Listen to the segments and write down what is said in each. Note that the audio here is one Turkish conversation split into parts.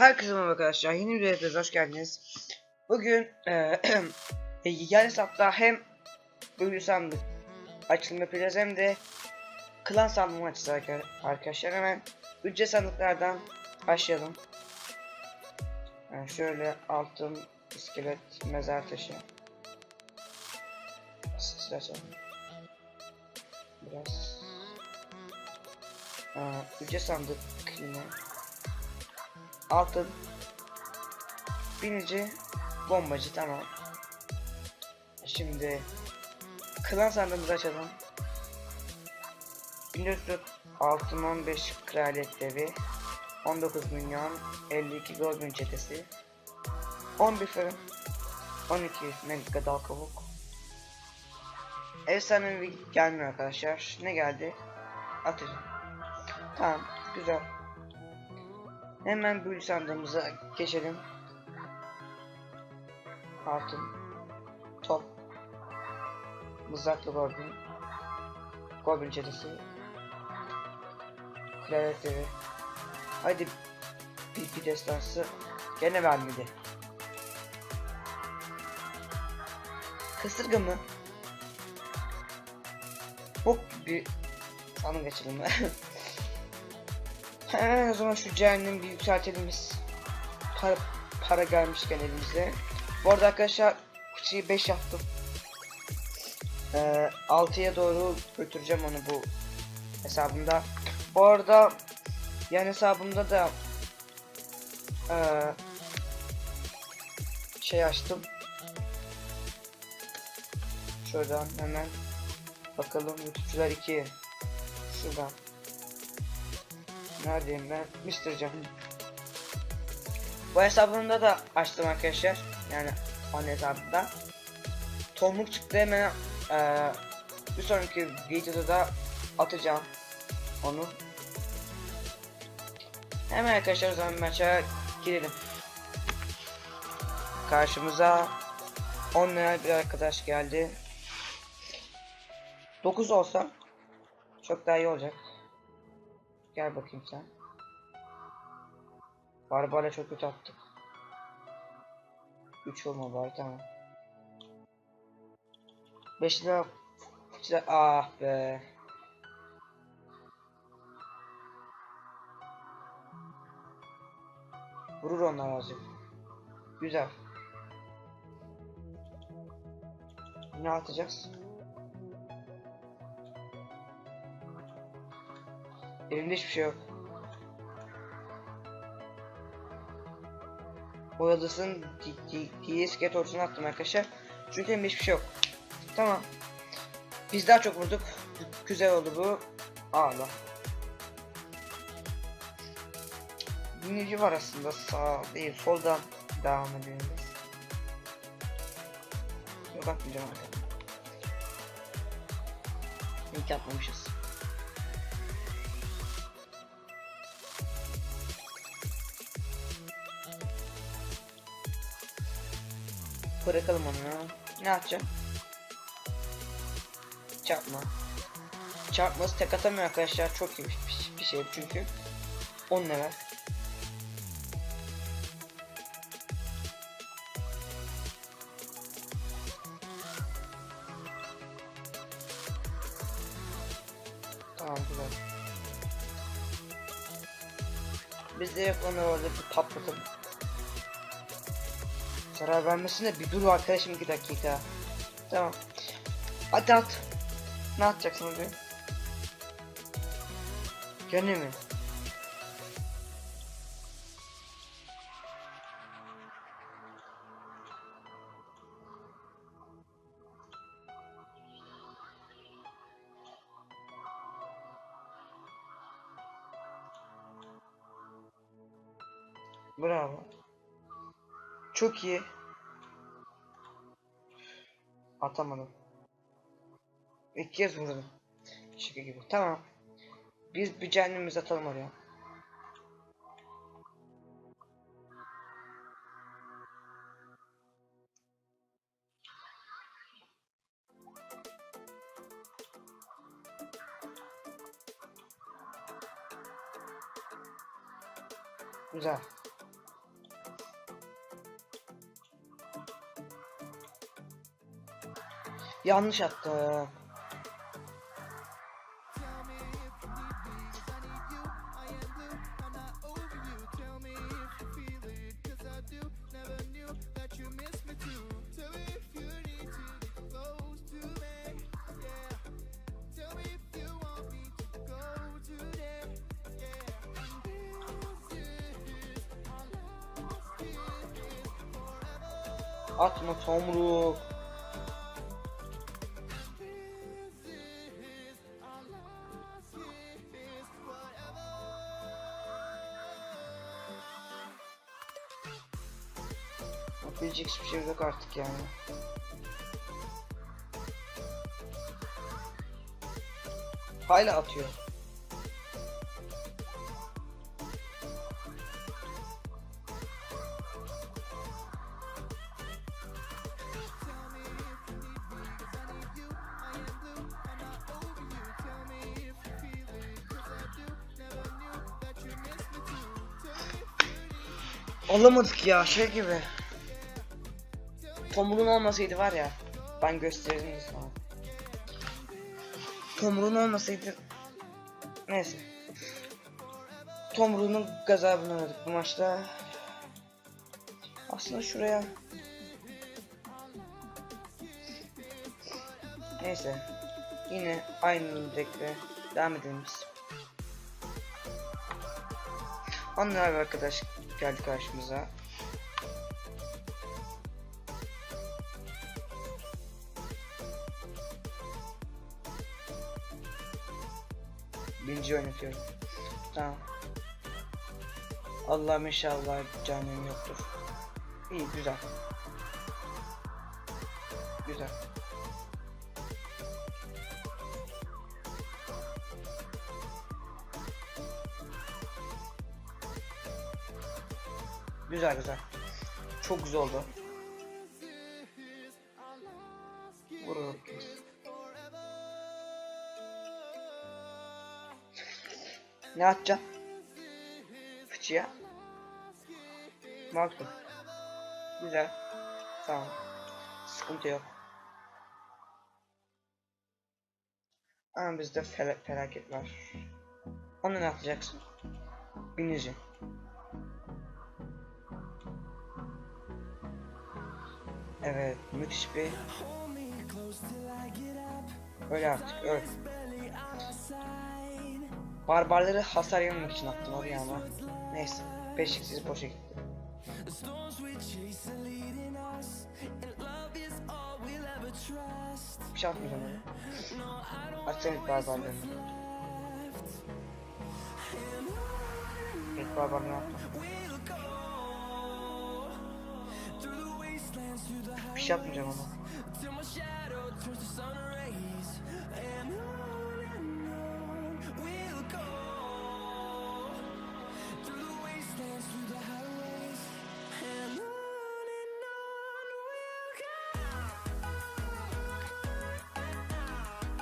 Herkese merhaba arkadaşlar. Yeni bir videoya hoş geldiniz. Bugün eee yani hesapta hem bölü sandık açılım yapacağız hem de klan sandığı açacağız arka- arkadaşlar. Hemen ücret sandıklardan başlayalım. Yani şöyle altın, iskelet, mezar taşı. Açalım. Biraz. Aa, ücret sandık yine. Altın. Binici. Bombacı tamam. Şimdi klan sandığımızı açalım. 1404 altın 15 kraliyet devi 19 milyon 52 goldwyn çetesi 11 fırın 12 mega dal kavuk Efsanevi gelmiyor arkadaşlar. Ne geldi? Atıcı. Tamam, güzel. Hemen büyülü sandığımıza geçelim. Altın. Top. Mızraklı goblin. Goblin çetesi. Klavet devi. Hadi bir, destansı. Gene vermedi. Kısırga mı? Bok bir sanım geçelim. Hemen o zaman şu cehennemi bir yükseltelim biz. Para, para gelmişken elimize. Bu arada arkadaşlar kutuyu 5 yaptım. Ee, 6'ya doğru götüreceğim onu bu hesabımda. Bu arada yan hesabımda da ee, şey açtım. Şuradan hemen bakalım YouTube'cular 2 şuradan Neredeyim ben? Mr. Can. Bu hesabımda da açtım arkadaşlar. Yani ana hesabımda. Tomruk çıktı hemen eee, bir sonraki videoda da atacağım onu. Hemen arkadaşlar o zaman maça girelim. Karşımıza 10 lira bir arkadaş geldi. 9 olsa çok daha iyi olacak. Gel bakayım sen. Barbara çok kötü attık. 3 olma bari tamam. 5 lira lira ah be. Vurur onlar azıcık. Güzel. Ne atacağız? Elimde hiçbir şey yok. Oyalasın DSK tortusunu attım arkadaşlar. Çünkü elimde hiçbir şey yok. Tamam. Biz daha çok vurduk. Güzel oldu bu. Ağla. Dinleyici var aslında sağ değil soldan devam ediyoruz. Yok atmayacağım arkadaşlar. İyi ki atmamışız. Bırakalım onu. Ne yapacağım? Çarpma. Çarpması tek atamıyor arkadaşlar. Çok iyi bir, bir şey çünkü. 10 level. Tamam güzel. Biz de yok onu orada patlatalım. Zarar vermesine bir dur arkadaşım 2 dakika. Tamam. Hadi at. Ne atacaksın abi? Gene mi? Bravo. Çok iyi. Atamadım. İlk kez vurdum. Şaka gibi. Tamam. Biz bir cehennemizi atalım oraya. Güzel. Yanlış attım. Atma tomruk. Yapabilecek hiçbir şey yok artık yani. Hala atıyor. Alamadık ya şey gibi. Tomruğun olmasaydı var ya ben gösteririm sana. Tomruğun olmasaydı neyse. Tomruğunun gazabını verdik bu maçta. Aslında şuraya Neyse. Yine aynı direkle devam edelim biz. Arkadaş geldi karşımıza. Birinci oynatıyorum. Tamam. Allah'ım inşallah canım yoktur. İyi güzel. Güzel. Güzel güzel. Çok güzel oldu. Ne atacağım? Fıçıya. Baktım. Güzel. Tamam. Sıkıntı yok. Ama bizde fel felaket var. Onu ne yapacaksın? Binici. Evet, müthiş bir... Öyle artık, öyle. Barbarları hasar yememek için attım oraya ama. Neyse, beşiksiz boşa gitti. Bir şey atmayacağım öyle. Açsana ilk barbarlarını. İlk barbarlarını attım. Bir şey yapmayacağım ama.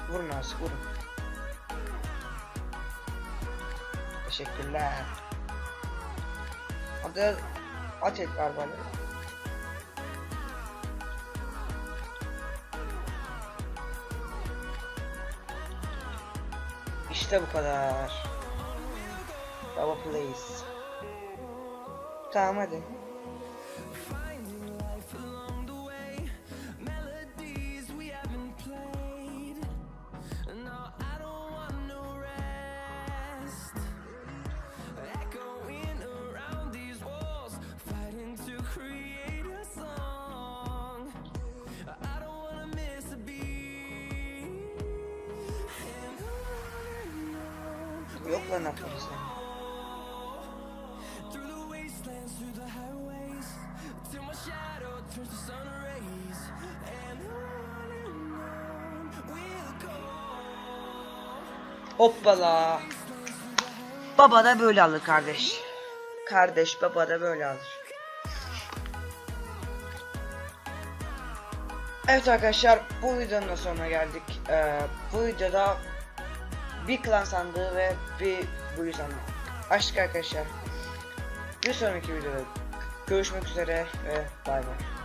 Vurun artık vurun. Teşekkürler. Hadi at et arabayı. İşte bu kadar. Baba please. Tamam hadi. Yok lan sen. Hoppala. Baba da böyle alır kardeş. Kardeş baba da böyle alır. Evet arkadaşlar bu videonun sonuna geldik. Ee, bu videoda bir klan sandığı ve bir blue sandığı açtık arkadaşlar. Bir sonraki videoda görüşmek üzere ve bay bay.